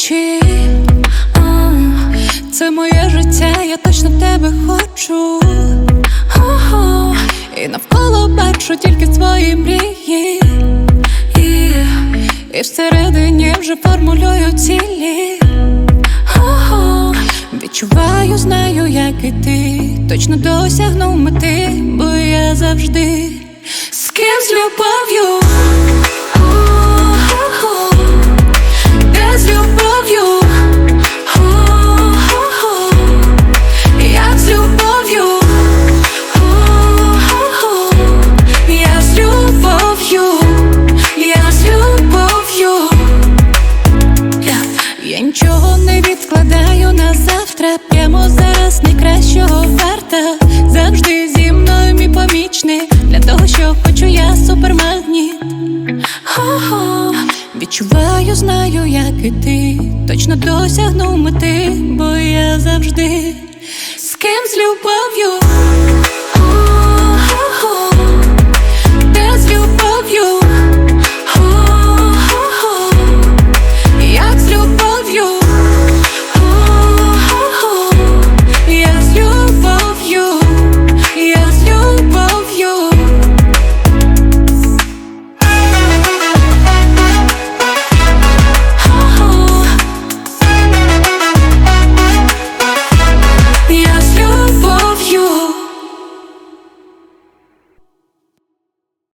очі, а, це моє життя, я точно тебе хочу, Ого. і навколо бачу тільки твої мрії, і, і всередині вже формулюю цілі. Ого. Відчуваю, знаю, як і ти, точно досягнув мети, бо я завжди з ким з любов'ю. Того, що хочу я супермагніт. Ого, відчуваю, знаю, як і ти. Точно досягну мети, бо я завжди з ким з любов'ю.